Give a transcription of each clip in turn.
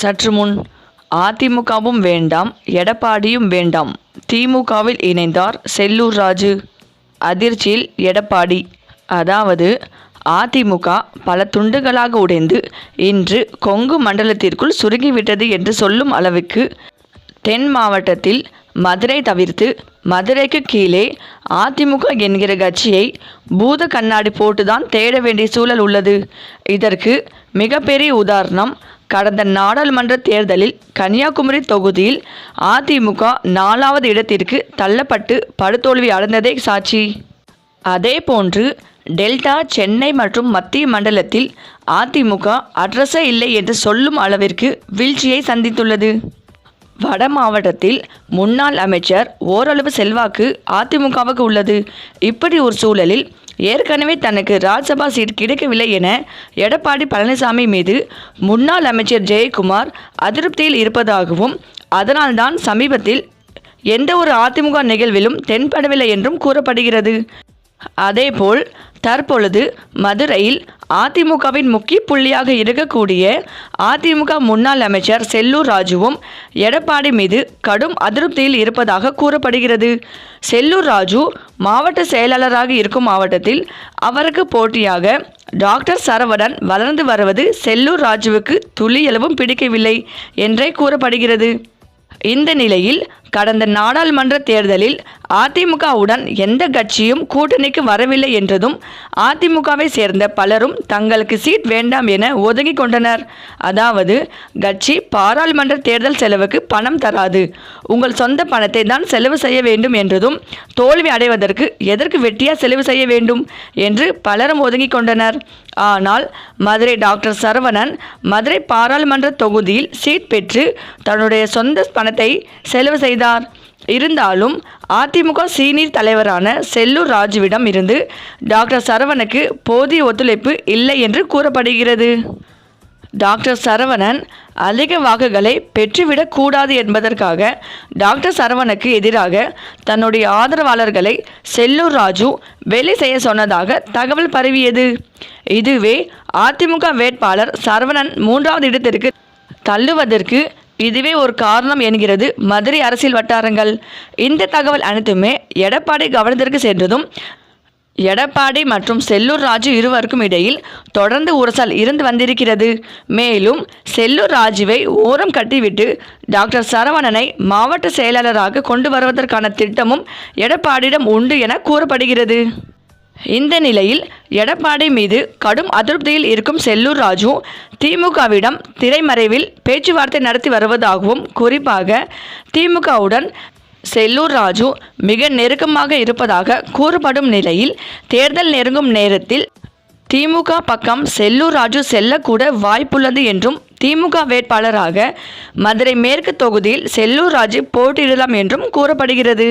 சற்று முன் அதிமுகவும் வேண்டாம் எடப்பாடியும் வேண்டாம். திமுகவில் இணைந்தார் செல்லூர் ராஜு. அதிர்ச்சியில் எடப்பாடி. அதாவது அதிமுக பல துண்டுகளாக உடைந்து இன்று கொங்கு மண்டலத்திற்குள் சுருங்கிவிட்டது என்று சொல்லும் அளவுக்கு தென் மாவட்டத்தில் மதுரை தவிர்த்து மதுரைக்கு கீழே அதிமுக என்கிற கட்சியை பூத கண்ணாடி போட்டுதான் தேட வேண்டிய சூழல் உள்ளது. இதற்கு மிகப்பெரிய உதாரணம் கடந்த நாடாளுமன்ற தேர்தலில் கன்னியாகுமரி தொகுதியில் அதிமுக நாலாவது இடத்திற்கு தள்ளப்பட்டு படுதோல்வி அடைந்ததே சாட்சி. அதேபோன்று டெல்டா சென்னை மற்றும் மத்திய மண்டலத்தில் அதிமுக அட்ரஸே இல்லை என்று சொல்லும் அளவிற்கு வீழ்ச்சியை சந்தித்துள்ளது. வட மாவட்டத்தில் முன்னாள் அமைச்சர் ஓரளவு செல்வாக்கு அதிமுகவுக்கு உள்ளது. இப்படி ஒரு சூழலில் ஏற்கனவே தனக்கு ராஜ்சபா சீட் கிடைக்கவில்லை என எடப்பாடி பழனிசாமி மீது முன்னாள் அமைச்சர் ஜெயக்குமார் அதிருப்தியில் இருப்பதாகவும் அதனால்தான் சமீபத்தில் எந்த ஒரு அதிமுக நிகழ்விலும் தென்படவில்லை என்றும் கூறப்படுகிறது. அதேபோல் தற்பொழுது மதுரையில் அதிமுகவின் முக்கிய புள்ளியாக இருக்கக்கூடிய அதிமுக முன்னாள் அமைச்சர் செல்லூர் ராஜுவும் எடப்பாடி மீது கடும் அதிருப்தியில் இருப்பதாக கூறப்படுகிறது. செல்லூர் ராஜு மாவட்ட செயலாளராக இருக்கும் மாவட்டத்தில் அவருக்கு போட்டியாக டாக்டர் சரவணன் வளர்ந்து வருவது செல்லூர் ராஜுவுக்கு துளியளவும் பிடிக்கவில்லை என்றே கூறப்படுகிறது. இந்த நிலையில் கடந்த நாடாளுமன்ற தேர்தலில் அதிமுகவுடன் எந்த கட்சியும் கூட்டணிக்கு வரவில்லை என்றதும் அதிமுகவை சேர்ந்த பலரும் தங்களுக்கு சீட் வேண்டாம் என ஒதுங்கி கொண்டனர். அதாவது கட்சி பாராளுமன்ற தேர்தல் செலவுக்கு பணம் தராது. உங்கள் சொந்த பணத்தை தான் செலவு செய்ய வேண்டும் என்றதும் தோல்வி அடைவதற்கு எதற்கு வெட்டியா செலவு செய்ய வேண்டும் என்று பலரும் ஒதுங்கி கொண்டனர். ஆனால் மதுரை டாக்டர் சரவணன் மதுரை பாராளுமன்ற தொகுதியில் சீட் பெற்று தன்னுடைய சொந்த பணத்தை செலவு செய்தார். இருந்தாலும் அதிமுக சீனியர் தலைவரான செல்லூர் ராஜுவிடம் இருந்து டாக்டர் சரவணுக்கு போதிய ஒத்துழைப்பு இல்லை என்று கூறப்படுகிறது. டாக்டர் சரவணன் அதிக வாக்குகளை பெற்றுவிடக்கூடாது என்பதற்காக டாக்டர் சரவணுக்கு எதிராக தன்னுடைய ஆதரவாளர்களை செல்லூர் ராஜு வேலை செய்ய சொன்னதாக தகவல் பரவியது. இதுவே அதிமுக வேட்பாளர் சரவணன் மூன்றாவது இடத்திற்கு தள்ளுவதற்கு இதுவே ஒரு காரணம் என்கிறது மதுரை அரசியல் வட்டாரங்கள். இந்த தகவல் அனைத்துமே எடப்பாடி கவனத்திற்கு சென்றதும் எடப்பாடி மற்றும் செல்லூர் ராஜு இருவருக்கும் இடையில் தொடர்ந்து உரசல் இருந்து வந்திருக்கிறது. மேலும் செல்லூர் ராஜுவை ஓரம் கட்டிவிட்டு டாக்டர் சரவணனை மாவட்ட செயலாளராக கொண்டு வருவதற்கான திட்டமும் எடப்பாடியிடம் உண்டு என கூறப்படுகிறது. இந்த நிலையில் எடப்பாடி மீது கடும் அதிருப்தியில் இருக்கும் செல்லூர் ராஜு திமுகவிடம் திரைமறைவில் பேச்சுவார்த்தை நடத்தி வருவதாகவும் குறிப்பாக திமுகவுடன் செல்லூர் ராஜு மிக நெருக்கமாக இருப்பதாக கூறப்படும் நிலையில் தேர்தல் நெருங்கும் நேரத்தில் திமுக பக்கம் செல்லூர் ராஜு செல்லக்கூட வாய்ப்புள்ளது என்றும் திமுக வேட்பாளராக மதுரை மேற்கு தொகுதியில் செல்லூர் ராஜு போட்டியிடலாம் என்றும் கூறப்படுகிறது.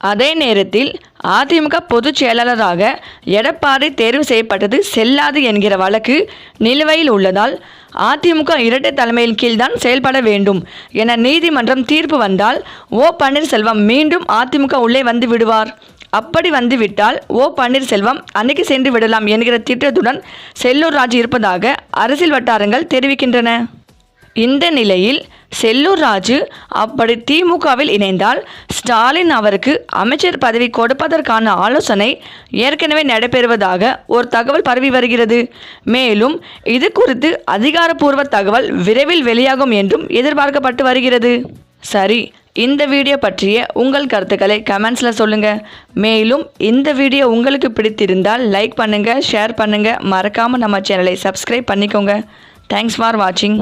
அதே நேரத்தில் அதிமுக பொதுச் செயலாளராக எடப்பாடி தேர்வு செய்யப்பட்டது செல்லாது என்கிற வழக்கு நிலுவையில் உள்ளதால் அதிமுக இரட்டை தலைமையின் கீழ்தான் செயல்பட வேண்டும் என நீதிமன்றம் தீர்ப்பு வந்தால் ஓ பன்னீர்செல்வம் மீண்டும் அதிமுக உள்ளே வந்து விடுவார். அப்படி வந்துவிட்டால் ஓ பன்னீர்செல்வம் அன்னைக்கு சென்று விடலாம் என்கிற திட்டத்துடன் செல்லூர் ராஜ் இருப்பதாக அரசியல் வட்டாரங்கள் தெரிவிக்கின்றன. இந்த நிலையில் செல்லூர் ராஜு அப்படி திமுகவில் இணைந்தால் ஸ்டாலின் அவருக்கு அமைச்சர் பதவி கொடுப்பதற்கான ஆலோசனை ஏற்கனவே நடைபெறுவதாக ஒரு தகவல் பரவி வருகிறது. மேலும் இது குறித்து அதிகாரப்பூர்வ தகவல் விரைவில் வெளியாகும் என்றும் எதிர்பார்க்கப்பட்டு வருகிறது. சரி இந்த வீடியோ பற்றிய உங்கள் கருத்துக்களை கமெண்ட்ஸில் சொல்லுங்கள் மேலும் இந்த வீடியோ உங்களுக்கு பிடித்திருந்தால் லைக் பண்ணுங்கள் ஷேர் பண்ணுங்கள் மறக்காமல் நம்ம சேனலை சப்ஸ்கிரைப் பண்ணிக்கோங்க. தேங்க்ஸ் ஃபார் வாட்சிங்